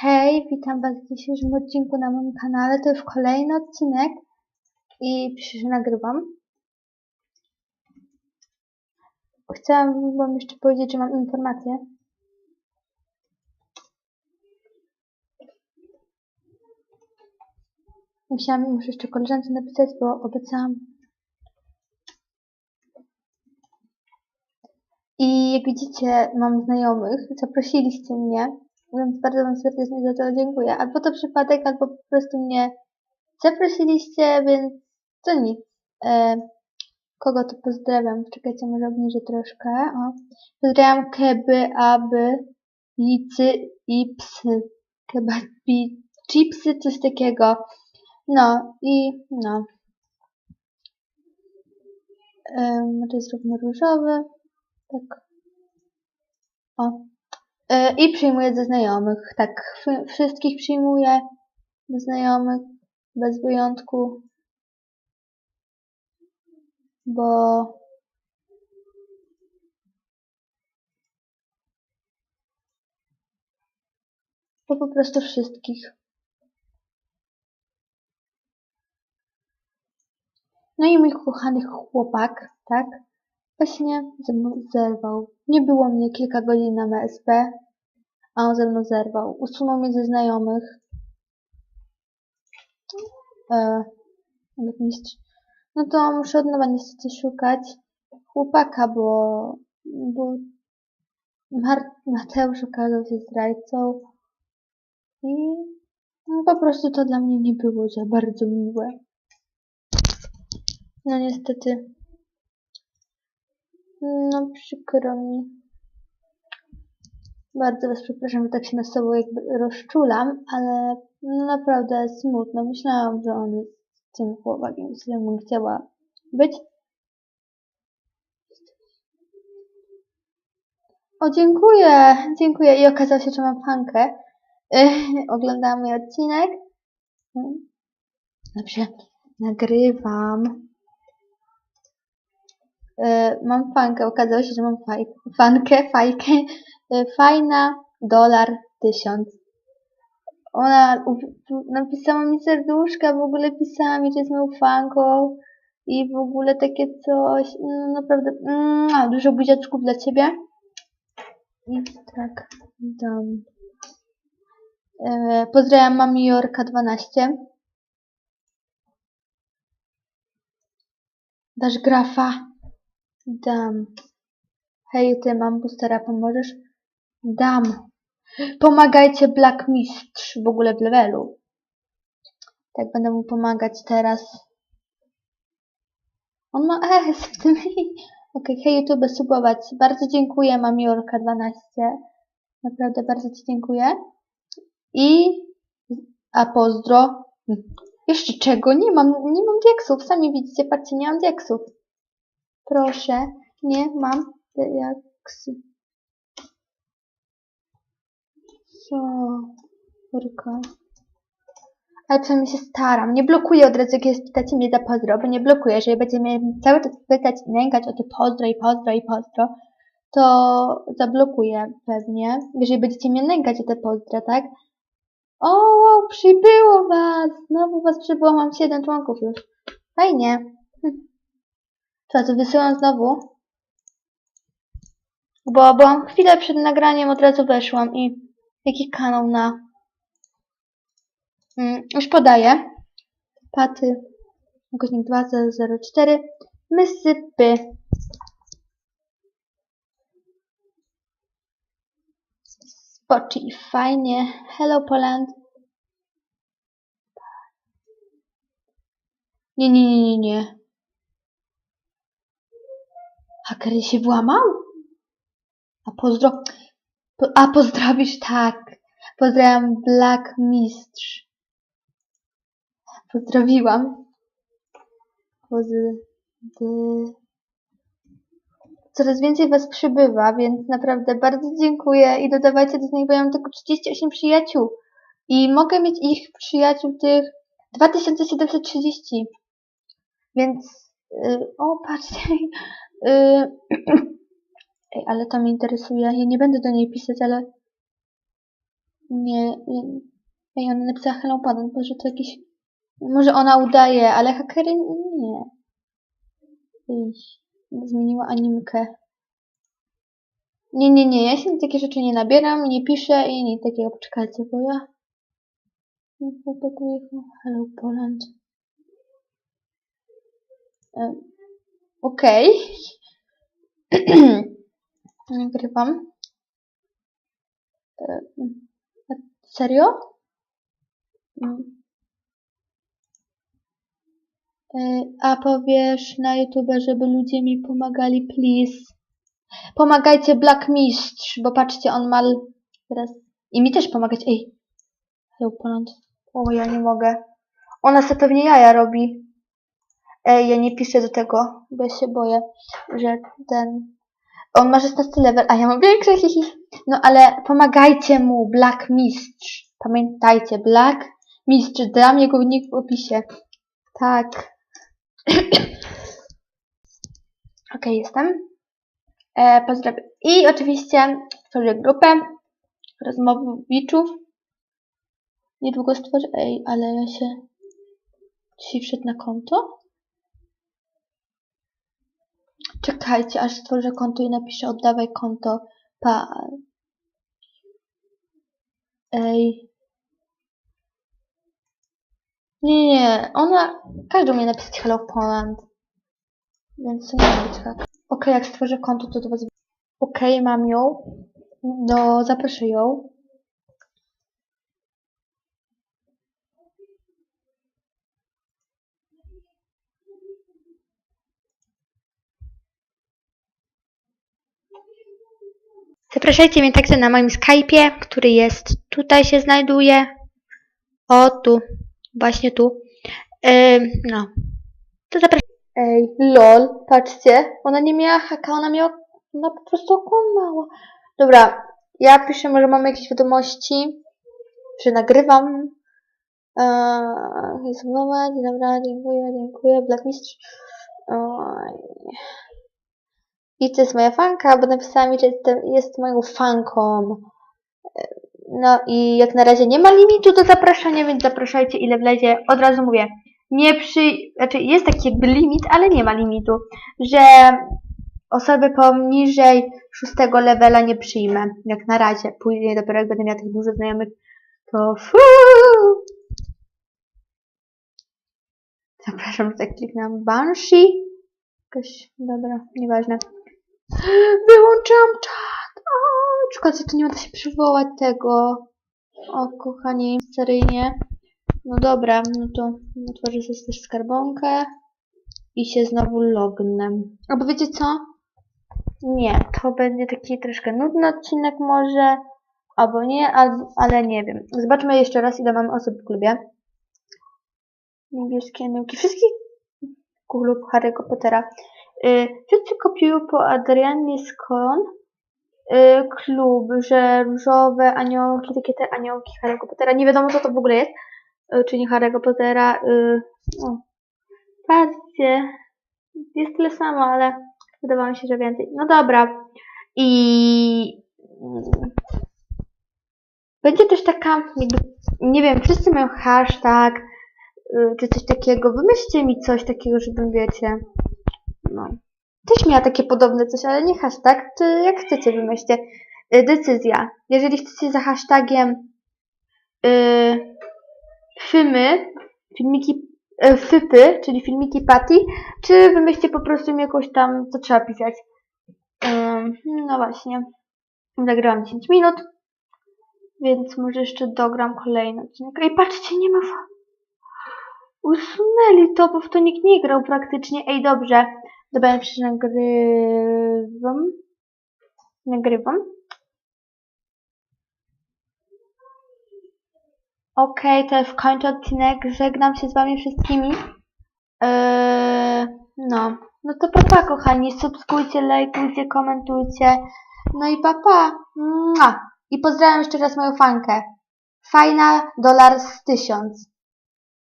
Hej, witam Was w dzisiejszym odcinku na moim kanale. To już kolejny odcinek i przecież nagrywam. Chciałam Wam jeszcze powiedzieć, że mam informację. Musiałam już jeszcze koleżance napisać, bo obiecałam. I jak widzicie, mam znajomych, zaprosiliście mnie, więc bardzo Wam serdecznie za to dziękuję. Albo to przypadek, albo po prostu mnie zaprosiliście, więc to nic. E, kogo tu pozdrawiam? Czekajcie, może obniżę troszkę. O. Pozdrawiam keby, aby, licy i psy. Kebabi, chipsy, coś takiego. No i no. To jest równo różowy. Tak. O. E, I przyjmuję ze znajomych. Tak, wszy- wszystkich przyjmuję znajomych, bez wyjątku. Bo bo po prostu wszystkich. No i mój kochany chłopak, tak? Właśnie ze mną zerwał. Nie było mnie kilka godzin na MSP, a on ze mną zerwał. Usunął mnie ze znajomych. E. No to muszę od nowa niestety szukać chłopaka, bo, bo Mateusz okazał się zdrajcą i no, po prostu to dla mnie nie było za bardzo miłe. No niestety. No przykro mi. Bardzo Was przepraszam, że tak się na sobą jakby rozczulam, ale naprawdę smutno. Myślałam, że on jest tym chłopakiem, z którym bym chciała być. O, dziękuję, dziękuję. I okazało się, że mam fankę. Oglądałam mój odcinek. Dobrze, nagrywam. E, mam fankę, okazało się, że mam faj, fankę, fajkę, e, fajna, dolar, tysiąc. Ona napisała mi serduszka, w ogóle pisała mi, że jest moją fanką i w ogóle takie coś, no naprawdę, mm, dużo buziaczków dla Ciebie. I tak, dam. E, pozdrawiam Mami Jorka 12. Dasz grafa? Dam. Hej, ty mam boostera, pomożesz? Dam. Pomagajcie Black Mistrz w ogóle w levelu. Tak, będę mu pomagać teraz. On ma S w tym. Okej, hej YouTube, subować. Bardzo dziękuję, Mamiorka 12. Naprawdę bardzo Ci dziękuję. I... A pozdro. Jeszcze czego? Nie mam, nie mam diaksów. Sami widzicie, patrzcie, nie mam diaksów. Proszę, nie mam diaksy. Sorka. Ale przynajmniej się staram. Nie blokuję od razu, jak jest pytacie mnie za pozdro, bo nie blokuję. Jeżeli będzie mnie cały czas pytać nękać o te pozdro i pozdro i pozdro, to zablokuję pewnie. Jeżeli będziecie mnie nękać o te pozdro, tak? O, przybyło was! Znowu was przybyło, mam 7 członków już. Fajnie. Hm. Co, to wysyłam znowu? Bo byłam chwilę przed nagraniem, od razu weszłam i jaki kanał na... Mm, już podaję. Paty, godznik 2004, Mysypy. Spoci, fajnie. Hello Poland. Nie, nie, nie, nie, nie. Haker się włamał? A pozdro... Po, a pozdrowisz tak. Pozdrawiam Black Mistrz. Pozdrowiłam. Pozy... Coraz więcej was przybywa, więc naprawdę bardzo dziękuję i dodawajcie do znajomych, ja mam tylko 38 przyjaciół. I mogę mieć ich przyjaciół tych 2730. Więc... Yy, o, patrzcie. Yy, Ej, ale to mnie interesuje. Ja nie będę do niej pisać, ale Nie, nie. Ej, ona napisała Hello Pan, może to jakiś... Może ona udaje, ale hakery nie. Ej, zmieniła animkę. Nie, nie, nie, ja się takie rzeczy nie nabieram, nie piszę i nic takiego. Poczekajcie, bo ja... Hello Poland. Okej. Nagrywam. E, Serio? Mm. E, A powiesz na YouTube, żeby ludzie mi pomagali, please. Pomagajcie Black Mistrz, bo patrzcie, on ma teraz... I mi też pomagać, ej. Hello Poland. O, ja nie mogę. Ona sobie pewnie jaja robi. Ej, ja nie piszę do tego, bo ja się boję, że ten... On ma 16 level, a ja mam większe, hihi. No ale pomagajcie mu, Black Mistrz. Pamiętajcie, Black Mistrz, dam jego nick w opisie. Tak. Okej, jestem. E, pozdrawiam. I oczywiście stworzę grupę rozmowiczów. Niedługo stworzę. Ej, ale ja się. Dzisiaj wszedł na konto? Czekajcie, aż stworzę konto i napiszę oddawaj konto. Pa. Ej. Nie, nie. Ona. Każdy umie napisać Hello Poland. Więc to nie ma być tak. Okej, jak stworzę konto, to do was. Okej, mam ją. No, zaproszę ją. Zapraszajcie mnie także na moim Skype'ie, który jest tutaj się znajduje. O, tu. Właśnie tu. Ym, no. To zapraszam. Ej, lol, patrzcie. Ona nie miała haka, ona miała... Ona po prostu okłamała. Dobra, ja piszę, może mamy jakieś wiadomości, że nagrywam. Eee, dobra, dziękuję, dziękuję, Black Mistrz. Oj. I to jest moja fanka, bo napisała mi, że jest moją fanką. E, No i jak na razie nie ma limitu do zapraszania, więc zapraszajcie ile wlezie. Od razu mówię, nie przy... Znaczy jest taki jakby limit, ale nie ma limitu, że osoby poniżej szóstego levela nie przyjmę. Jak na razie. Później dopiero jak będę miała tych dużo znajomych, to fuu. Zapraszam, że tak kliknęłam Banshee. Jakaś, dobra, nieważne. Wyłączam czat. O, szkoda, tu nie da się przywołać tego. O, kochani, seryjnie. No dobra, no to otworzę sobie też skarbonkę i się znowu lognę. Albo wiecie co? Nie, to będzie taki troszkę nudny odcinek może, albo nie, al- ale nie wiem. Zobaczmy jeszcze raz, ile mamy osób w klubie. Niebieskie aniołki. Wszystkich klub Harry'ego Pottera. Wszyscy kopiują po Adrianie Skon y, klub, że różowe aniołki, takie te aniołki Harry'ego Pottera. Nie wiadomo co to w ogóle jest. Y, czy nie Harry'ego Pottera. Y. Patrzcie. Jest tyle samo, ale wydawało mi się, że więcej. No dobra. I mm, będzie też taka, nie wiem, wszyscy mają hashtag, czy coś takiego. Wymyślcie mi coś takiego, żebym wiecie. No. Też miała takie podobne coś, ale nie hashtag, czy jak chcecie wymyślcie. Y, decyzja. Jeżeli chcecie za hashtagiem y, fymy, filmiki, y, fypy, czyli filmiki Patty, czy wymyślcie po prostu mi jakąś tam, co trzeba pisać. Ym, no właśnie. Nagrałam 10 minut, więc może jeszcze dogram kolejny odcinek. Ej, patrzcie, nie ma... Usunęli to, bo w to nikt nie grał praktycznie. Ej, dobrze. Dobra, przecież nagrywam. Nagrywam. Okej, to jest kończę odcinek. Żegnam się z wami wszystkimi. Eee, no. No to papa, kochani. Subskrybujcie, lajkujcie, komentujcie. No i papa. Mua. I pozdrawiam jeszcze raz moją fankę. Fajna dolar z tysiąc.